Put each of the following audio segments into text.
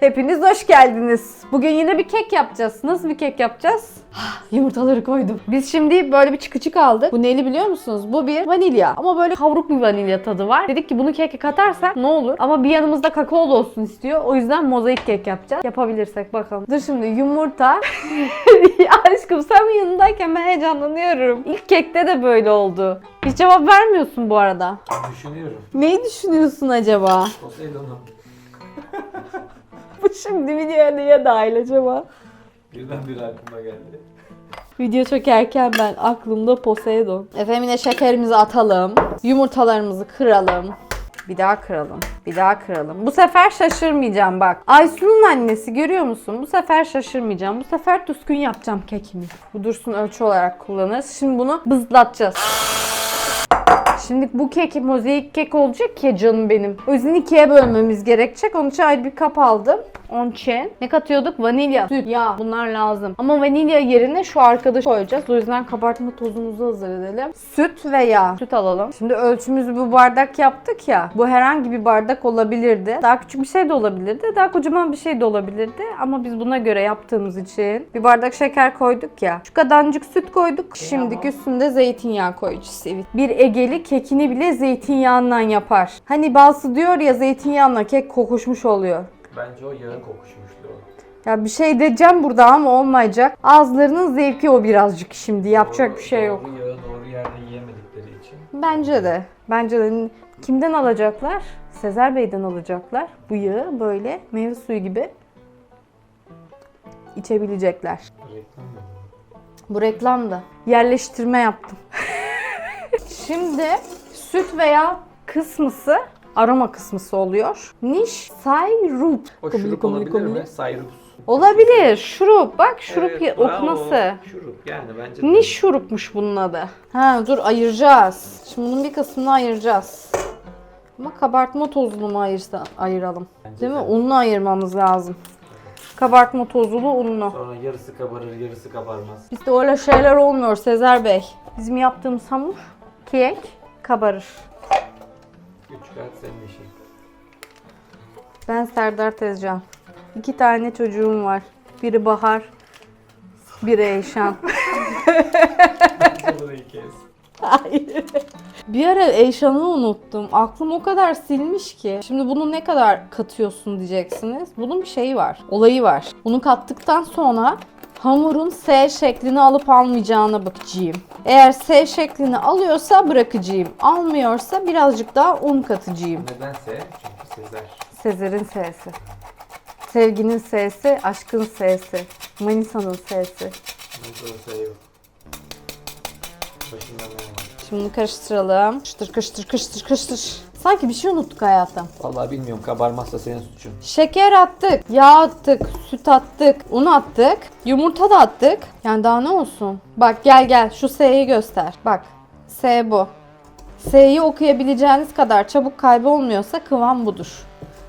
Hepiniz hoş geldiniz. Bugün yine bir kek yapacağız. Nasıl bir kek yapacağız? Yumurtaları koydum. Biz şimdi böyle bir çıkıcık aldık. Bu neyli biliyor musunuz? Bu bir vanilya. Ama böyle kavruk bir vanilya tadı var. Dedik ki bunu keke katarsak ne olur? Ama bir yanımızda kakaolu olsun istiyor. O yüzden mozaik kek yapacağız. Yapabilirsek bakalım. Dur şimdi yumurta. ya aşkım sen yanındayken ben heyecanlanıyorum. İlk kekte de böyle oldu. Hiç cevap vermiyorsun bu arada. Düşünüyorum. Neyi düşünüyorsun acaba? Poseidon'um. Şimdi videoya niye dahil acaba? Birdenbire aklıma geldi. Video çekerken ben aklımda Poseidon. Efemine şekerimizi atalım. Yumurtalarımızı kıralım. Bir daha kıralım. Bir daha kıralım. Bu sefer şaşırmayacağım bak. Aysun'un annesi görüyor musun? Bu sefer şaşırmayacağım. Bu sefer düzgün yapacağım kekimi. Bu dursun ölçü olarak kullanırız. Şimdi bunu bızlatacağız. Şimdi bu kek mozaik kek olacak ya canım benim. O yüzden ikiye bölmemiz gerekecek. Onun için ayrı bir kap aldım. İçin ne katıyorduk? Vanilya, süt, yağ bunlar lazım. Ama vanilya yerine şu arkadaşı koyacağız. O yüzden kabartma tozumuzu hazır edelim. Süt ve yağ. Süt alalım. Şimdi ölçümüzü bu bardak yaptık ya. Bu herhangi bir bardak olabilirdi. Daha küçük bir şey de olabilirdi. Daha kocaman bir şey de olabilirdi. Ama biz buna göre yaptığımız için bir bardak şeker koyduk ya. Şu kadarcık süt koyduk. Şimdiki üstünde zeytinyağı koyacağız. Evet. Bir Egeli kekini bile zeytinyağından yapar. Hani balsı diyor ya zeytinyağına kek kokuşmuş oluyor. Bence o yağın kokuşmuşluğu. Ya bir şey diyeceğim burada ama olmayacak. Ağızlarının zevki o birazcık şimdi. Yapacak Doğru- bir şey yok. Doğru yağı doğru yerde yiyemedikleri için. Bence de. Bence de. Kimden alacaklar? Sezer Bey'den alacaklar. Bu yağı böyle meyve suyu gibi içebilecekler. Reklam mı? Bu reklamda. Yerleştirme yaptım. Şimdi süt veya kısmısı aroma kısmısı oluyor. Niş sayrup. O şurup olabilir mi? Sayrups. Olabilir. Şurup. Bak şurup Evet, okuması. Şurup yani bence. de. Niş şurupmuş bunun adı. Ha dur ayıracağız. Şimdi bunun bir kısmını ayıracağız. Ama kabartma tozunu mu ayırsa, ayıralım? Bence Değil mi? de. Unlu ayırmamız lazım. Kabartma tozulu unlu. Sonra yarısı kabarır yarısı kabarmaz. Bizde öyle şeyler olmuyor Sezer Bey. Bizim yaptığımız hamur, kek kabarır. Üç kat senin işin. Ben Serdar Tezcan. İki tane çocuğum var. Biri Bahar, biri Eyşan. Olur kez. Hayır. Bir ara Eyşan'ı unuttum. Aklım o kadar silmiş ki. Şimdi bunu ne kadar katıyorsun diyeceksiniz. Bunun bir şeyi var. Olayı var. Bunu kattıktan sonra hamurun S şeklini alıp almayacağına bakacağım. Eğer S şeklini alıyorsa bırakacağım. Almıyorsa birazcık daha un katacağım. Nedense çünkü Sezer. Sezer'in S'si. Sevginin S'si, aşkın S'si. Manisa'nın S'si. Nasıl olsa yok. Başından? Şimdi bunu karıştıralım. Kıştır kıştır kıştır kıştır. Sanki bir şey unuttuk hayatım. Vallahi bilmiyorum kabarmazsa senin suçun. Şeker attık, yağ attık, süt attık, un attık, yumurta da attık. Yani daha ne olsun? Bak gel gel şu S'yi göster. Bak S bu. S'yi okuyabileceğiniz kadar çabuk kaybolmuyorsa kıvam budur.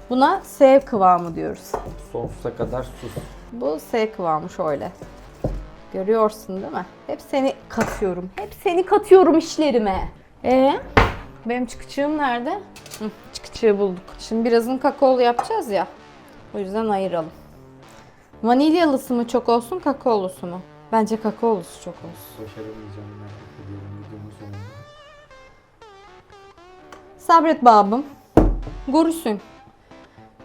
Buna S kıvamı diyoruz. Sonsuza kadar sus. Bu S kıvamı şöyle. Görüyorsun değil mi? Hep seni katıyorum. Hep seni katıyorum işlerime. Ee, benim çıkıcığım nerede? Hı, çıkıcığı bulduk. Şimdi birazını kakaolu yapacağız ya. O yüzden ayıralım. Vanilyalısı mı çok olsun, kakaolusu mu? Bence kakaolusu çok olsun. Başaramayacağım ben. Biliyorum videonun sonunda. Sabret babım. Görürsün.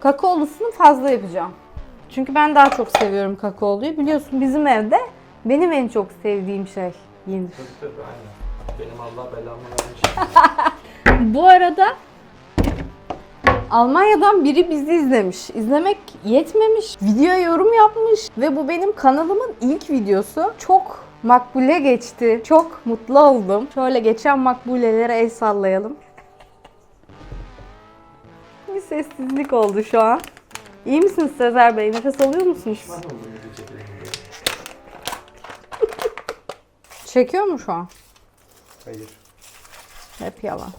Kakaolusunu fazla yapacağım. Çünkü ben daha çok seviyorum kakaoluyu. Biliyorsun bizim evde benim en çok sevdiğim şey yenir. Tabii tabii aynen. Benim Allah belamı vermiş. Bu arada Almanya'dan biri bizi izlemiş. İzlemek yetmemiş. Video yorum yapmış ve bu benim kanalımın ilk videosu. Çok makbule geçti. Çok mutlu oldum. Şöyle geçen makbulelere el sallayalım. Bir sessizlik oldu şu an. İyi misiniz Sezer Bey? Nefes alıyor musunuz? Çekiyor mu şu an? Hayır. Hep yalan.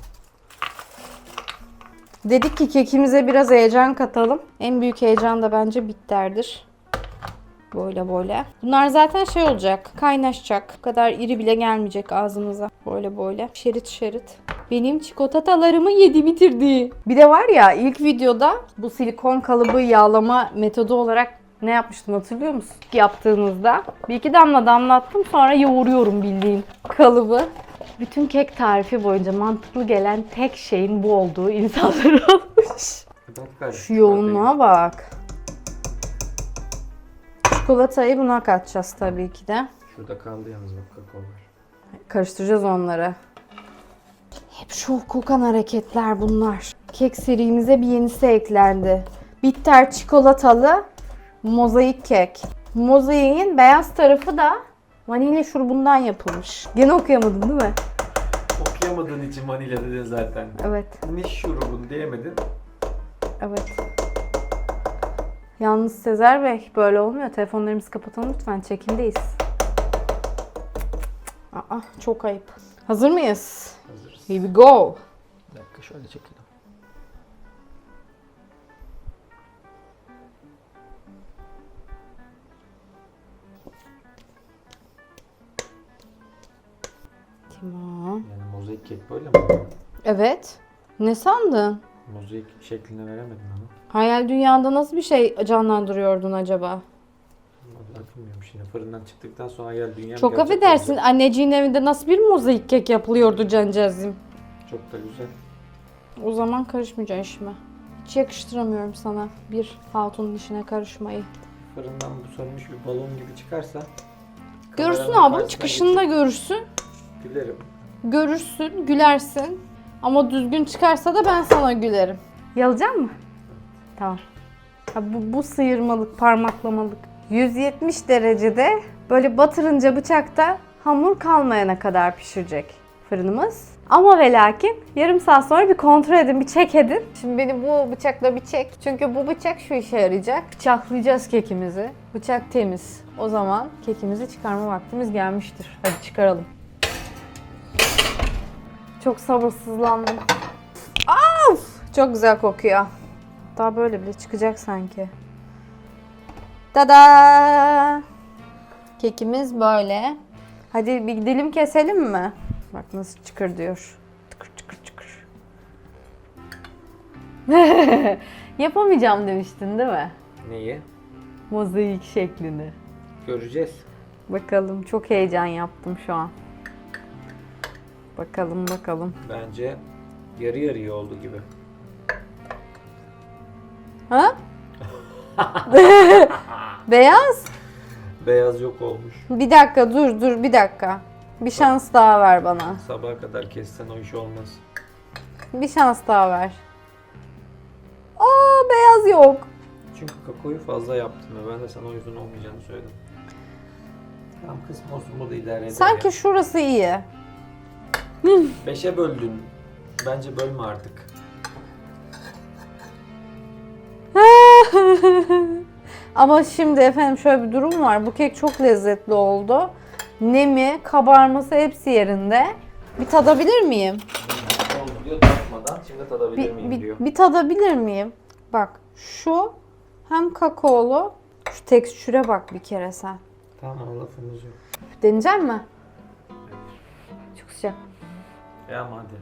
Dedik ki kekimize biraz heyecan katalım. En büyük heyecan da bence bitterdir. Böyle böyle. Bunlar zaten şey olacak. Kaynaşacak. Bu kadar iri bile gelmeyecek ağzımıza. Böyle böyle. Şerit şerit. Benim çikolatalarımı yedi bitirdi. Bir de var ya ilk videoda bu silikon kalıbı yağlama metodu olarak ne yapmıştım hatırlıyor musun? Yaptığınızda bir iki damla damlattım sonra yoğuruyorum bildiğin kalıbı. Bütün kek tarifi boyunca mantıklı gelen tek şeyin bu olduğu insanlar olmuş. Şu yoğunluğa bak. Çikolatayı buna katacağız tabii ki de. Şurada kaldı yalnız bak kakao var. Karıştıracağız onları. Hep şu kokan hareketler bunlar. Kek serimize bir yenisi eklendi. Bitter çikolatalı mozaik kek. Mozaiğin beyaz tarafı da vanilya şurubundan yapılmış. Gene okuyamadın değil mi? Okuyamadığın için vanilya dedin zaten. Evet, Ne şurubun diyemedin. evet. Yalnız Sezer Bey böyle olmuyor. Telefonlarımızı kapatalım lütfen. Çekimdeyiz. Aa, çok ayıp. Hazır mıyız? Hazırız. Here we go. Bir dakika şöyle çekelim. Tamam. Yani mozaik kek böyle mi? Evet. Ne sandın? Mozaik şeklini veremedin ama. Hayal dünyanda nasıl bir şey canlandırıyordun acaba? Bilmiyorum şimdi fırından çıktıktan sonra gel dünya Çok affedersin anneciğin evinde nasıl bir mozaik kek yapılıyordu cancağızım? Çok da güzel. O zaman karışmayacaksın işime. Hiç yakıştıramıyorum sana bir hatunun işine karışmayı. Fırından bu sönmüş bir balon gibi çıkarsa Görürsün kameranın abim çıkışında görürsün. Gülerim. Görürsün, gülersin. Ama düzgün çıkarsa da ben sana gülerim. Yalacak mı? Tamam. Ha, bu, bu sıyırmalık, parmaklamalık. 170 derecede böyle batırınca bıçakta hamur kalmayana kadar pişirecek fırınımız. Ama ve lakin yarım saat sonra bir kontrol edin, bir çek edin. Şimdi beni bu bıçakla bir çek. Çünkü bu bıçak şu işe yarayacak. Bıçaklayacağız kekimizi. Bıçak temiz. O zaman kekimizi çıkarma vaktimiz gelmiştir. Hadi çıkaralım. Çok sabırsızlandım. Of! Çok güzel kokuyor. Daha böyle bile çıkacak sanki. Tada! Kekimiz böyle. Hadi bir dilim keselim mi? Bak nasıl çıkır diyor. Çıkır çıkır çıkır. Yapamayacağım demiştin değil mi? Neyi? Mozaik şeklini. Göreceğiz. Bakalım çok heyecan yaptım şu an. Bakalım bakalım. Bence yarı yarıya oldu gibi. Ha? Beyaz. Beyaz yok olmuş. Bir dakika dur dur bir dakika. Bir şans daha ver bana. Sabaha kadar kessen o iş olmaz. Bir şans daha ver. Aa beyaz yok. Çünkü kakaoyu fazla yaptım ve ben de sana o yüzden olmayacağını söyledim. Tam kısmı olsun bu da idare eder. Sanki şurası iyi. Beşe böldün. Bence bölme artık. Ama şimdi efendim şöyle bir durum var. Bu kek çok lezzetli oldu. Nemi, kabarması hepsi yerinde. Bir tadabilir miyim? Oldu diyor tatmadan. Şimdi tadabilir Bir, miyim bir, diyor. bir tadabilir miyim? Bak şu hem kakaolu şu tekstüre bak bir kere sen. Tamam lafımız yok. Deneyecek mi? Çok sıcak. Ya hadi.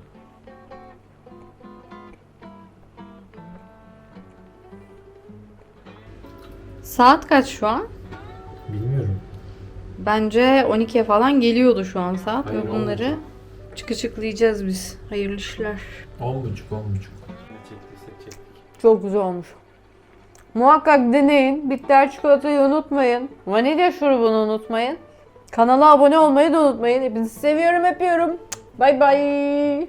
Saat kaç şu an? Bilmiyorum. Bence 12'ye falan geliyordu şu an saat Hayır, ve bunları çıkı çıklayacağız biz. Hayırlı işler. On buçuk, on buçuk. Ne çektiysek çektik. Çok güzel olmuş. Muhakkak deneyin. Bitter çikolatayı unutmayın. Vanilya şurubunu unutmayın. Kanala abone olmayı da unutmayın. Hepinizi seviyorum, öpüyorum. Bye bye.